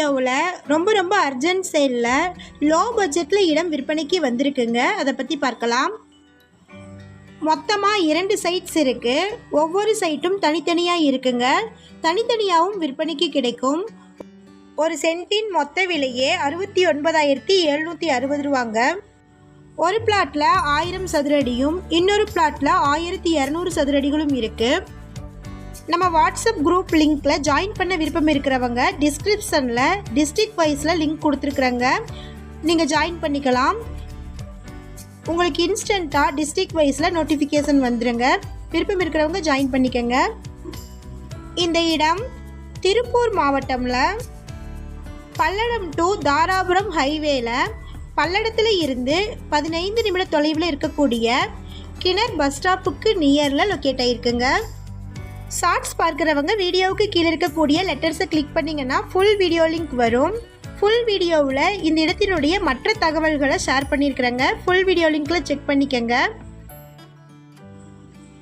வீடியோவில் ரொம்ப ரொம்ப அர்ஜென்ட் சேலில் லோ பட்ஜெட்டில் இடம் விற்பனைக்கு வந்திருக்குங்க. அதை பற்றி பார்க்கலாம். மொத்தமாக இரண்டு சைட்ஸ் இருக்குது ஒவ்வொரு சைட்டும் தனித்தனியாக இருக்குங்க. தனித்தனியாகவும் விற்பனைக்கு கிடைக்கும். ஒரு சென்ட்டின் மொத்த விலையே அறுபத்தி ஒன்பதாயிரத்தி எழுநூற்றி அறுபது ரூபாங்க. ஒரு பிளாட்டில் ஆயிரம் சதுர அடியும் இன்னொரு பிளாட்டில் ஆயிரத்தி இரநூறு சதுர அடிகளும் இருக்குது நம்ம வாட்ஸ்அப் குரூப் லிங்க்ல ஜாயின் பண்ண விருப்பம் இருக்கிறவங்க டிஸ்கிரிப்ஷனில் டிஸ்ட்ரிக்ட் வைஸில் லிங்க் கொடுத்துருக்குறேங்க. நீங்கள் ஜாயின் பண்ணிக்கலாம். உங்களுக்கு இன்ஸ்டண்ட்டாக டிஸ்ட்ரிக்ட் வைஸில் நோட்டிஃபிகேஷன் வந்துருங்க. விருப்பம் இருக்கிறவங்க ஜாயின் பண்ணிக்கோங்க. இந்த இடம் திருப்பூர் மாவட்டம்ல பல்லடம் டு தாராபுரம் ஹைவேல பல்லடத்தில் இருந்து பதினைந்து நிமிட தொலைவில் இருக்கக்கூடிய கிணர் பஸ் ஸ்டாப்புக்கு நியரில் லொக்கேட் ஆகிருக்குங்க ஷார்ட்ஸ் பார்க்குறவங்க வீடியோவுக்கு கீழே இருக்கக்கூடிய லெட்டர்ஸை கிளிக் பண்ணிங்கன்னா ஃபுல் வீடியோ லிங்க் வரும். ஃபுல் வீடியோவில் இந்த இடத்தினுடைய மற்ற தகவல்களை ஷேர் பண்ணியிருக்கிறேங்க. ஃபுல் வீடியோ லிங்க்கில் செக் பண்ணிக்கோங்க.